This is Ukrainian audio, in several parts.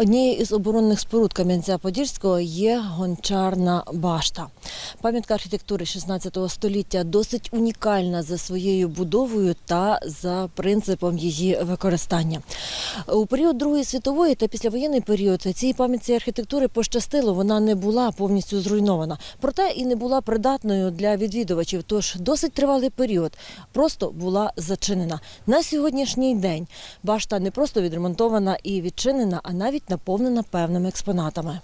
Однією із оборонних споруд Кам'янця-Подільського є гончарна башта. Пам'ятка архітектури 16 століття досить унікальна за своєю будовою та за принципом її використання. У період Другої світової та післявоєнний період цій пам'ятці архітектури пощастило, вона не була повністю зруйнована, проте і не була придатною для відвідувачів. Тож досить тривалий період просто була зачинена. На сьогоднішній день башта не просто відремонтована і відчинена, а навіть наповнена певними експонатами.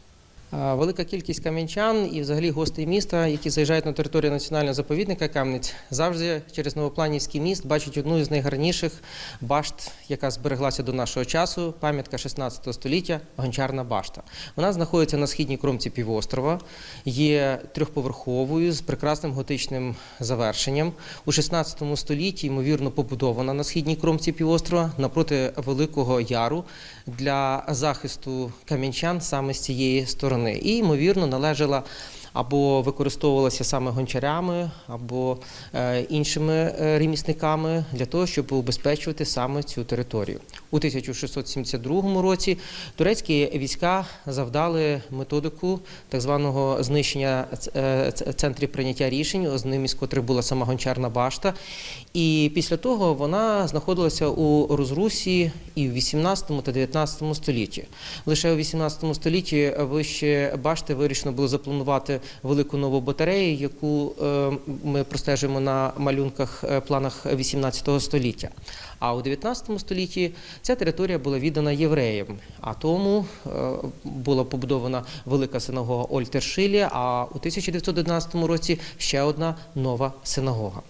Велика кількість кам'янчан і взагалі гостей міста, які заїжджають на територію національного заповідника Кам'янець, завжди через Новопланівський міст бачать одну із найгарніших башт, яка збереглася до нашого часу. Пам'ятка 16 століття гончарна башта. Вона знаходиться на східній кромці півострова, є трьохповерховою з прекрасним готичним завершенням. У 16 столітті ймовірно побудована на східній кромці півострова напроти Великого Яру для захисту кам'янчан саме з цієї сторони. І ймовірно належала або використовувалася саме гончарями, або е, іншими е, ремісниками для того, щоб убезпечувати саме цю територію. У 1672 році турецькі війська завдали методику так званого знищення е, центрів прийняття рішень, одним із котрих була сама гончарна башта. І після того вона знаходилася у розрусі і в 18 та 19 столітті. Лише у 18 столітті вище башти вирішено було запланувати велику нову батарею, яку е, ми простежуємо на малюнках е, планах 18 століття. А у 19 столітті ця територія була віддана євреям, а тому е, була побудована велика синагога Ольтершилі, а у 1911 році ще одна нова синагога.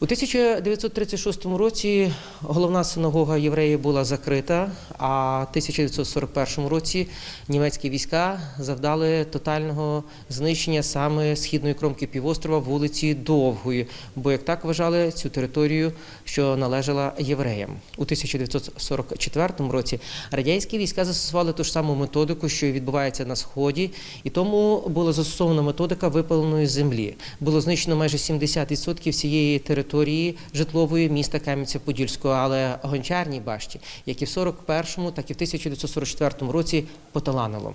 У 1936 році головна синагога євреїв була закрита, а в 1941 році німецькі війська завдали тотального знищення саме східної кромки півострова вулиці Довгої, бо як так вважали цю територію, що належала євреям. У 1944 році радянські війська застосували ту ж саму методику, що відбувається на сході, і тому була застосована методика випаленої землі. Було знищено майже 70% всієї території житлової міста Кам'янця-Подільського, але гончарній башті, як і в 41-му, так і в 1944 році поталанило.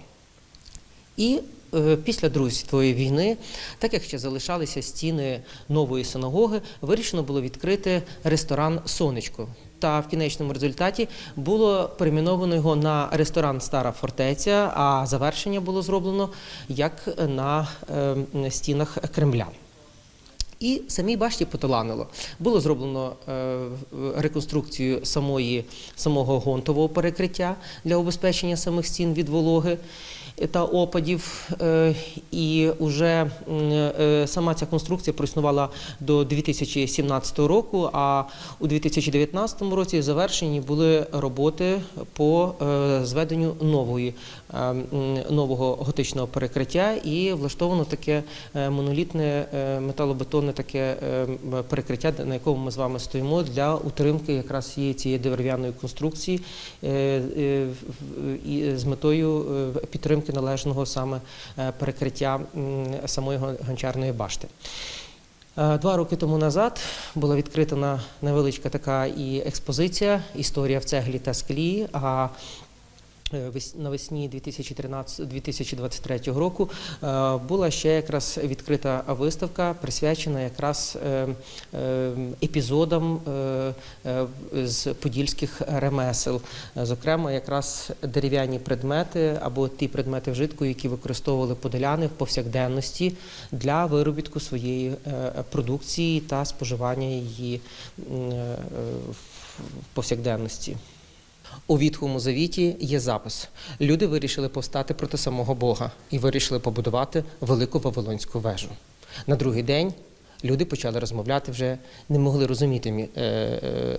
І е, після Другої світової війни, так як ще залишалися стіни нової синагоги, вирішено було відкрити ресторан Сонечко. Та в кінечному результаті було перейменовано його на ресторан Стара фортеця, а завершення було зроблено як на е, стінах Кремля. І самій башті поталанило. Було зроблено е, реконструкцію самої, самого гонтового перекриття для убезпечення самих стін від вологи та опадів. Е, і вже е, сама ця конструкція проіснувала до 2017 року, а у 2019 році завершені були роботи по е, зведенню нової, е, нового готичного перекриття і влаштовано таке е, монолітне е, металобетонне таке е, перекриття, на якому ми з вами стоїмо для утримки якраз цієї цієї дерев'яної конструкції е, е, з метою е, підтримки належного саме перекриття самої гон- гончарної башти. Два роки тому назад була відкрита невеличка така і експозиція Історія в цеглі та склі. А навесні 2013-2023 року е, була ще якраз відкрита виставка, присвячена якраз е, е, епізодам е, е, з подільських ремесел, Е, зокрема, якраз дерев'яні предмети або ті предмети вжитку, які використовували подоляни в повсякденності для виробітку своєї е, продукції та споживання її е, в повсякденності. У Вітхому Завіті є запис. Люди вирішили повстати проти самого Бога і вирішили побудувати велику Вавилонську вежу. На другий день люди почали розмовляти вже, не могли розуміти мі- е,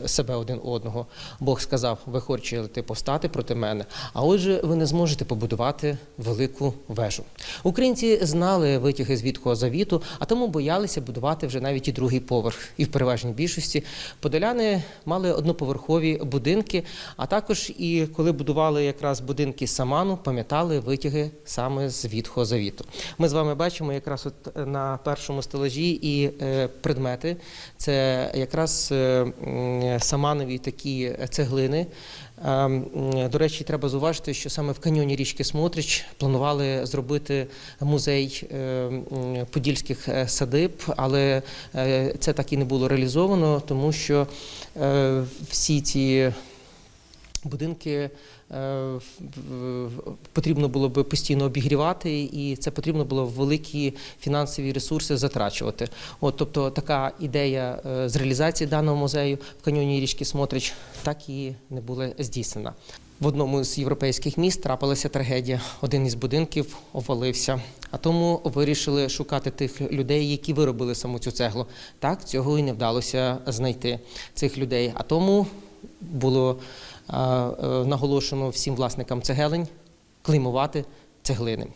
е, себе один одного. Бог сказав: ви хочете повстати проти мене, а отже, ви не зможете побудувати велику вежу. Українці знали витяги з Вітхого Завіту, а тому боялися будувати вже навіть і другий поверх. І в переважній більшості подоляни мали одноповерхові будинки, а також і коли будували якраз будинки саману, пам'ятали витяги саме з Вітхого Завіту. Ми з вами бачимо якраз от на першому стелажі і е, предмети. Це якраз е, саманові такі цеглини. Е, До речі, треба зауважити, що саме в каньйоні річки Смотрич планували зробити музей подільських садиб, але це так і не було реалізовано, тому що всі ці будинки потрібно було би постійно обігрівати, і це потрібно було великі фінансові ресурси затрачувати. От, тобто така ідея е, з реалізації даного музею в каньйоні річки Смотрич так і не була здійснена. В одному з європейських міст трапилася трагедія. Один із будинків обвалився. А тому вирішили шукати тих людей, які виробили саму цю цеглу. Так цього і не вдалося знайти цих людей. А тому було е, е, наголошено всім власникам цегелень клеймувати цеглини.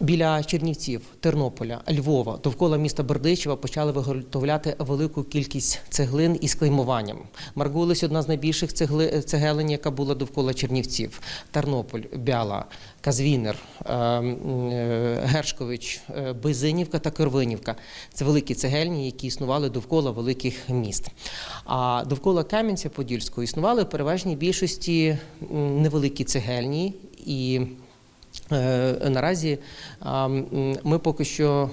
Біля Чернівців, Тернополя, Львова, довкола міста Бердичева почали виготовляти велику кількість цеглин із клеймуванням. Маргулись одна з найбільших цегли, яка була довкола Чернівців. Тернополь, Бяла, Казвінер, е, м, е, Гершкович, е, Безинівка та Кервинівка. Це великі цегельні, які існували довкола великих міст. А довкола Кам'янця-Подільського існували переважній більшості невеликі цегельні і Наразі ми поки що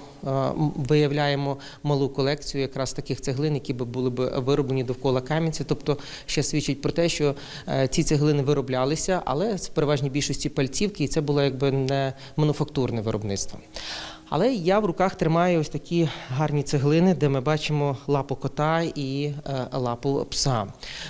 виявляємо малу колекцію якраз таких цеглин, які б були б вироблені довкола Кам'янця. Тобто ще свідчить про те, що е, ці цеглини вироблялися, але в переважній більшості пальцівки, і це було якби не мануфактурне виробництво. Але я в руках тримаю ось такі гарні цеглини, де ми бачимо лапу кота і е, лапу пса.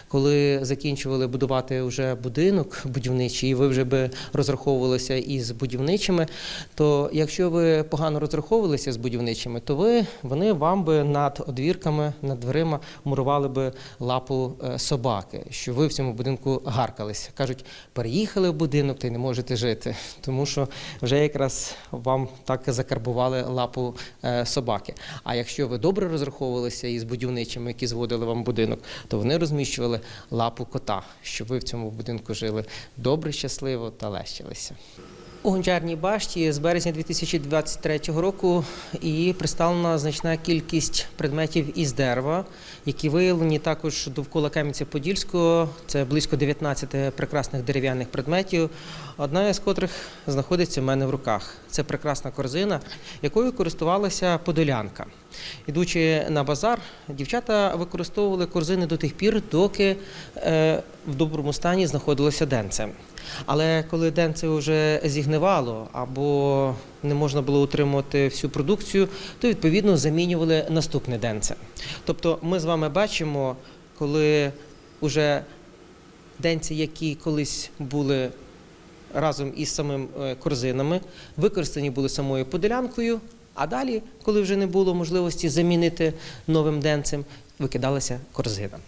Коли закінчували будувати вже будинок будівничий, і ви вже би розраховувалися із будівничими, то якщо ви погано розраховувалися з будівничими, то ви вони вам би над одвірками, над дверима мурували би лапу е, собаки, що ви в цьому будинку гаркалися. Кажуть, переїхали в будинок й не можете жити, тому що вже якраз вам так закарбували лапу е, собаки. А якщо ви добре розраховувалися із будівничими, які зводили вам будинок, то вони розміщували лапу кота, щоб ви в цьому будинку жили добре, щасливо та лещилися. У гончарній башті з березня 2023 року і представлена значна кількість предметів із дерева, які виявлені також довкола Кам'янця-Подільського. Це близько 19 прекрасних дерев'яних предметів, одна із котрих знаходиться в мене в руках. Це прекрасна корзина, якою користувалася подолянка. Ідучи на базар, дівчата використовували корзини до тих пір, доки е, в доброму стані знаходилося денце. Але коли денце вже зігнивало або не можна було утримувати всю продукцію, то відповідно замінювали наступне денце. Тобто ми з вами бачимо, коли вже денці, які колись були разом із самим е, корзинами, використані були самою поділянкою, а далі, коли вже не було можливості замінити новим денцем, викидалася корзина.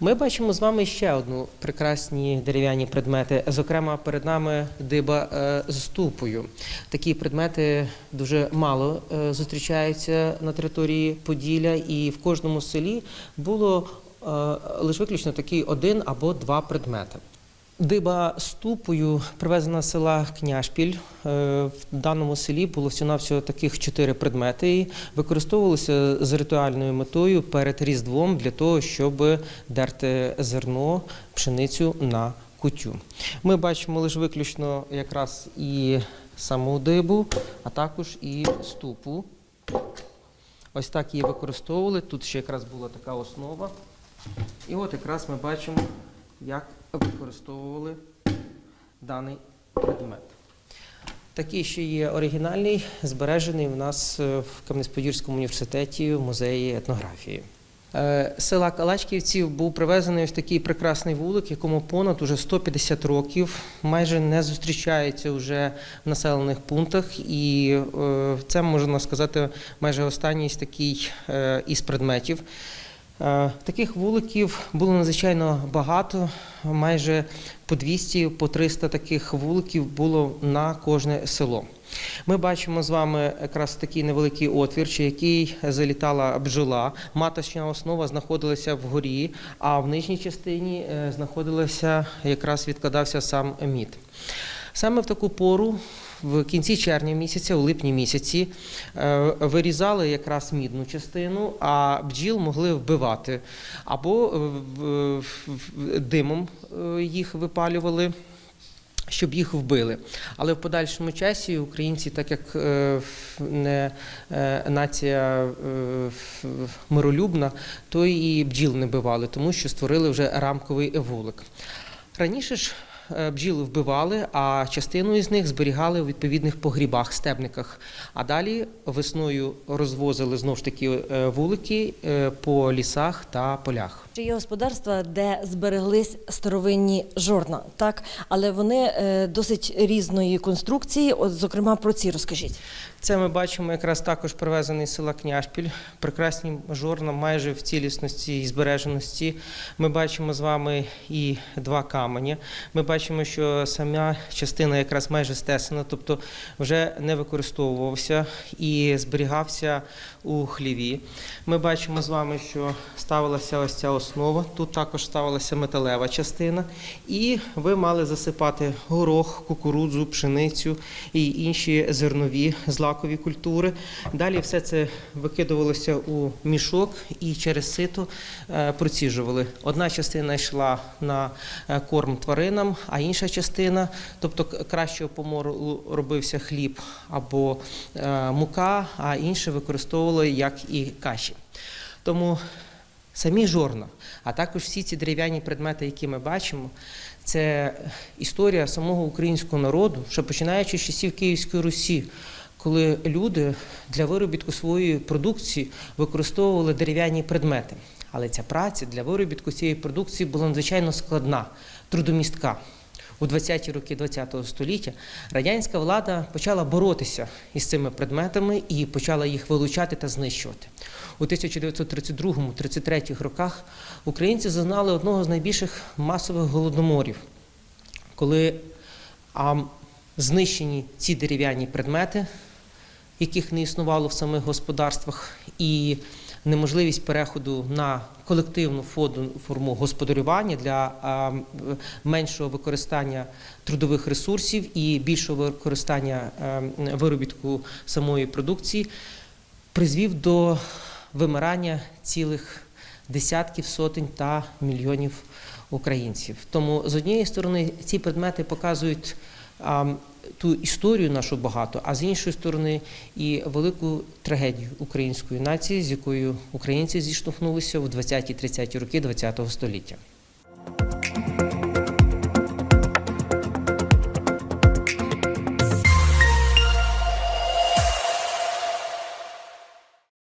Ми бачимо з вами ще одну прекрасні дерев'яні предмети. Зокрема, перед нами диба е, з ступою. Такі предмети дуже мало е, зустрічаються на території Поділля, і в кожному селі було е, лише виключно такий один або два предмети. Диба з тупою привезена з села Княшпіль. Е, В даному селі було всього-навсього таких чотири предмети. Використовувалися з ритуальною метою перед Різдвом для того, щоб дерти зерно, пшеницю на кутю. Ми бачимо лише виключно якраз і саму дибу, а також і ступу. Ось так її використовували. Тут ще якраз була така основа. І от якраз ми бачимо, як використовували даний предмет. Такий ще є оригінальний, збережений у нас е, в Кам'янець-Подільському університеті в музеї етнографії. Е, Села Калачківців був привезений ось такий прекрасний вулик, якому понад уже 150 років, майже не зустрічається вже в населених пунктах, і е, це можна сказати майже останній такий із предметів. Е, Таких вуликів було надзвичайно багато, майже по 200, по 300 таких вуликів було на кожне село. Ми бачимо з вами якраз такий невеликий отвір, чи який залітала бджола. Маточна основа знаходилася вгорі, а в нижній частині е, знаходилася якраз відкладався сам мід. Саме в таку пору в кінці червня місяця, у липні місяці, е, вирізали якраз мідну частину, а бджіл могли вбивати або е, димом е, їх випалювали. Щоб їх вбили, але в подальшому часі українці, так як не нація миролюбна, то і бджіл не бивали, тому що створили вже рамковий вулик. Раніше ж е, бджіл вбивали, а частину із них зберігали у відповідних погрібах, стебниках. А далі весною розвозили знову ж таки е, вулики е, по лісах та полях. Чи є господарства, де збереглись старовинні жорна, так? Але вони е, досить різної конструкції. От, зокрема, про ці розкажіть. Це ми бачимо якраз також привезений з села Княжпіль. Прекрасні жорна майже в цілісності і збереженості. Ми бачимо з вами і два камені. Ми бачимо, що сама частина якраз майже стесана, тобто вже не використовувався і зберігався у хліві. Ми бачимо з вами, що ставилася ось ця основа. Тут також ставилася металева частина, і ви мали засипати горох, кукурудзу, пшеницю і інші зернові злакові культури. Далі все це викидувалося у мішок і через сито е, проціжували. Одна частина йшла на е, корм тваринам, а інша частина, тобто кращого помору робився хліб або е, мука, а інше використовували як і каші. Тому самі жорна, а також всі ці дерев'яні предмети, які ми бачимо, це історія самого українського народу, що починаючи з часів Київської Русі, коли люди для виробітку своєї продукції використовували дерев'яні предмети. Але ця праця для виробітку цієї продукції була надзвичайно складна, трудомістка. У 20-ті роки ХХ століття радянська влада почала боротися із цими предметами і почала їх вилучати та знищувати. У 1932-33 роках українці зазнали одного з найбільших масових голодоморів, коли а, знищені ці дерев'яні предмети, яких не існувало в самих господарствах, і неможливість переходу на колективну форму господарювання для меншого використання трудових ресурсів і більшого використання виробітку самої продукції, призвів до вимирання цілих десятків, сотень та мільйонів українців. Тому з однієї сторони ці предмети показують ту історію нашу багато, а з іншої сторони і велику трагедію української нації, з якою українці зіштовхнулися в 20-30 роки ХХ століття.